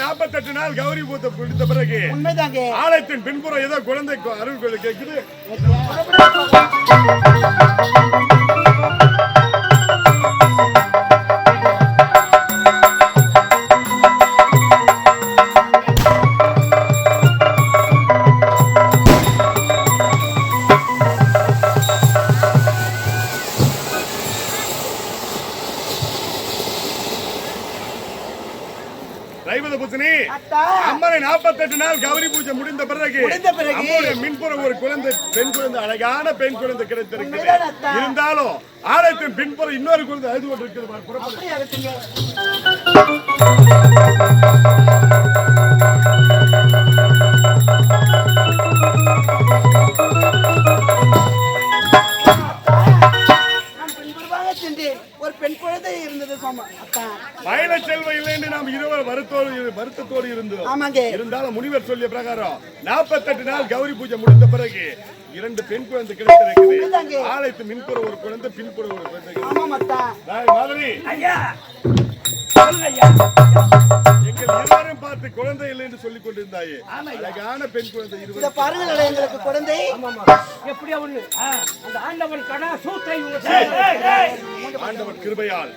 நாற்பத்தெட்டு நாள் கௌரி பூத்த பிடித்த பிறகு ஆலயத்தின் பின்புறம் ஏதோ குழந்தை அருள் குழந்தை அம்மனை நாற்பத்தெட்டு நாள் கௌரி பூஜை முடிந்த பிறகு அம்மனுடைய மின்புறம் ஒரு குழந்தை பெண் குழந்தை அழகான பெண் குழந்தை கிடைத்திருக்கிறது. இருந்தாலும் ஆலயத்தின் பின்புறம் இன்னொரு குழந்தை அழுது கொண்டிருக்கிறது. வருத்தத்தோடு இருந்தோம் ஆமாங்க. இருந்தாலும் முனிவர் சொல்லிய பிரகாரம் நாற்பத்தெட்டு நாள் கௌரி பூஜை முடிந்த பிறகு இரண்டு பெண் குழந்தை கிடைத்திருக்குது. ஆலயத்து மின்புற ஒரு குழந்தை பின்புற ஒரு குழந்தை. மாதவி ஐயா. பார்த்து குழந்தை இல்லை என்று சொல்லிக் கொண்டிருந்தாயே. அழகான பெண் குழந்தை இருவர் பாருங்கள் எங்களுக்கு குழந்தை. எப்படியா ஒண்ணு அந்த ஆண்டவன் கடா சூத்தை ஆண்டவன் கிருபையால்.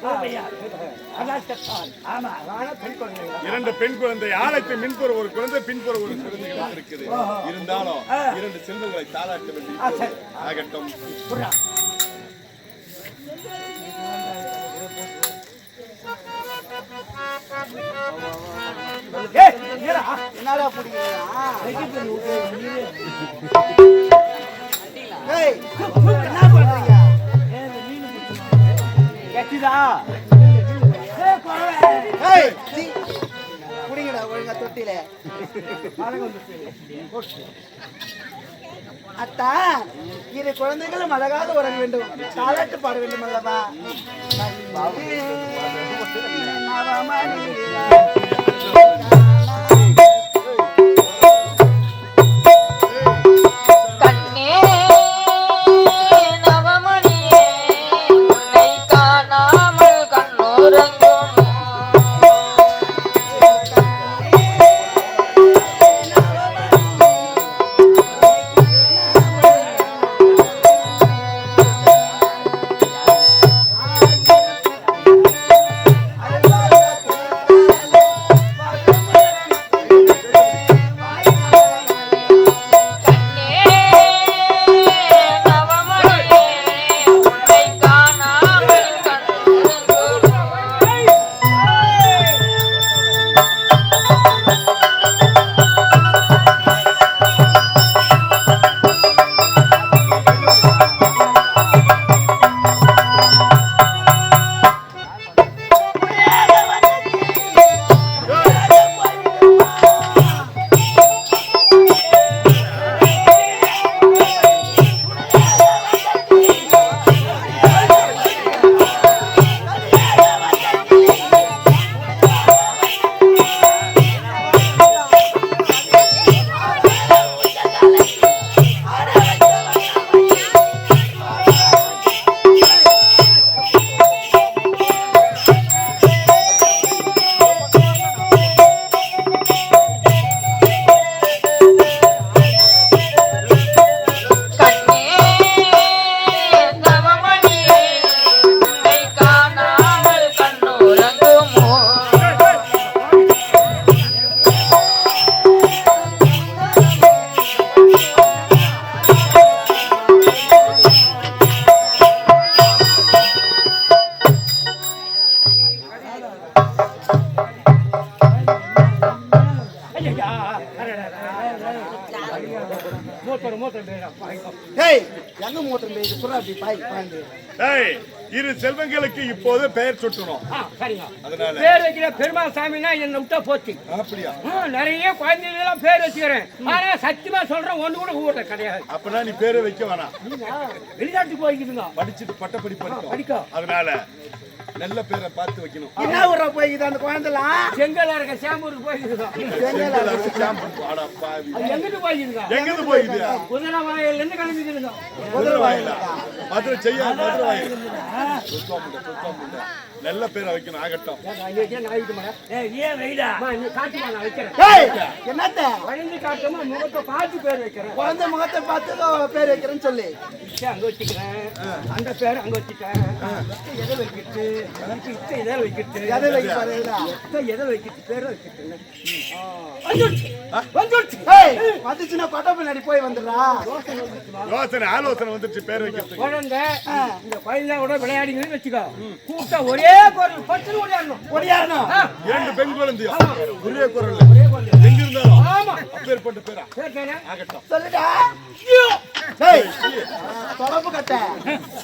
இரண்டு பெண் குழந்தை ஆலயத்து மின்புற ஒரு குழந்தை பின்புற ஒரு குழந்தை கிடைத்திருக்குது இருந்தாலும் இரண்டு செல்வங்களை தாளாட்ட வேண்டி ஆகட்டும். என்னடா? என்னடா பிடிக்கிறா ஏய் என்ன பண்றீங்க? கெட்டிதா? குடிங்கடா ஒழுங்கா தொட்டில அத்தா இரு குழந்தைகளும் அழகாக உறங்க வேண்டும். தாலாட்டு பாட வேண்டும் அல்லவா? எங்க மூத்திரம் புறா அப்படி பாய் டேய் இரு செல்வங்களுக்கு இப்போது பெயர் சுட்டணும். அதனால. பேர் வைக்கிற பெருமாள் சாமினா என்னை விட்டா போச்சு. அப்படியா? நிறைய குழந்தைகளெல்லாம் பேர் வச்சுக்கிறேன். ஆனா சத்தியமா சொல்றேன் ஒண்ணு கூட ஊட்ட கிடையாது. அப்பனா நீ பேரை வைக்க வேணாம். வெளிநாட்டுக்கு போய்க்குதுங்க படிச்சுட்டு பட்டப்படி படிக்கும் படிக்கும். அதனால நல்ல பேரை பார்த்து வைக்கணும். என்ன ஊரா போய்க்குது அந்த குழந்தைலாம் செங்கல்ல இருக்க சேம்பூருக்கு போய்க்குதுங்க செங்கல் அரிசி சாம்பல். அட பாவி. எங்கிட்டு போய்க்குதுங்க எங்கிருந்து போயிது குதிரை வாயில இருந்து கிளம்பிக்குதுங்க குதிரை வாயிலா மதுரை செய்ய மதுரை. வாய் சுத்தம் முண்டை, சுத்தம் முண்டை. நல்ல பேரை வைக்கணும் ஆகட்டும் என்னத்த? வழிந்து காட்டுமா முகத்தை பார்த்து பேர் வைக்கிறேன். குழந்தை முகத்தை பார்த்து பேர் வைக்கிறேன்னு சொல்லி. அங்க வச்சுக்கிறேன். அந்த பேர் அங்க வச்சுட்டேன். எதை வைக்கிட்டு? எதை வைக்கிட்டு? எதை வைக்க பாருடா இச்சை எதை வைக்கிட்டு? பேர் வைக்கிட்டு வந்துடுச்சு வந்துடுச்சு வந்துச்சுன்னா கொட்டை பின்னாடி போய் வந்துடுறா. யோசனை ஆலோசனை வந்துச்சு பேர் வைக்கிறதுக்கு. குழந்தை இந்த பையன் கூட விளையாடிங்கன்னு வச்சுக்கோ. கூப்பிட்டா ஒரே குரல் பத்து ஓடியாடணும். ஒடியாரணும் ஆ, இரண்டு பெண் குழந்தையா? ஒரே குரல். எங்க இருந்தாலும் ஆமா. அப்பேற்பட்ட பேரா. பேர் தானே? ஆகட்டும். சொல்லுடா. ஏய் தொடப்பு கட்ட.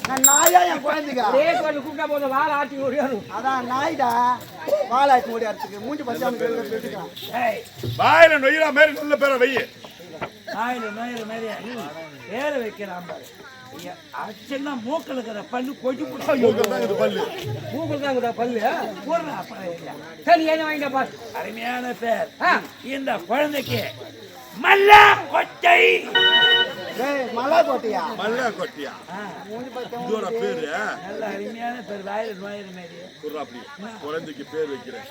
நான் நாயா என் குழந்தைங்க ஒரே குரல் கூப்பிட்டா போதும். வாழை ஆட்டி ஓடியாடணும். அதான் நாய்டா. வாழாச்சு முடியாதுக்கு மூஞ்சி பச்சாம சொல்லிக்கிறான் ஏய். வாயில நொய்யரா மாதிரி நல்ல பேரை வை நாயில நாயில நிறைய பேர வைக்கிறான் பாரு. அரைச்சென்னா மூக்கில் இருக்கிற பல்லு தான் இது பல்லு மூக்குல தான் இருக்குதா பல்லு போடுறா. சரி என்ன வாங்கிட்ட பாரு அருமையான பேர். இந்த குழந்தைக்கு மல்லா கொட்டை. ஏய் மலா கோட்டையா மல்லா கொட்டியா மூஞ்சி பச்சை இதோட பேரு நல்ல அருமையான பேர் வாயில நோயிற மாதிரி சொல்றா அப்படி குழந்தைக்கு பேர் வைக்கிறேன்.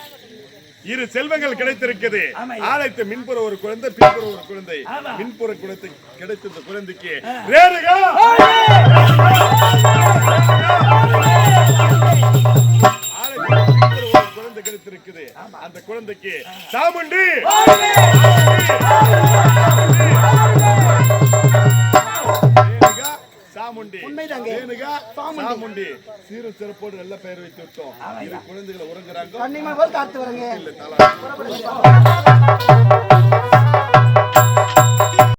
இரு செல்வங்கள் கிடைத்திருக்குது. ஆமா. ஆலயத்து மின்புற ஒரு குழந்தை பின்புற ஒரு குழந்தை. மின்புற குழந்தை கிடைத்த இந்த குழந்தைக்கு ரேணுகா! ஆலயத்துல பின்புற ஒரு குழந்தை கிடைத்திருக்குது. அந்த குழந்தைக்கு சாமுண்டி! சாமுண்டி. உண்மைதாங்க. சாமுண்டி. சீரும் சிறப்போடு நல்ல பெயர் வைத்து விட்டோம் இரு குழந்தைகளை உறங்குறாங்க. கண்ணிமா போல் காத்து வரங்க. இல்ல தலா.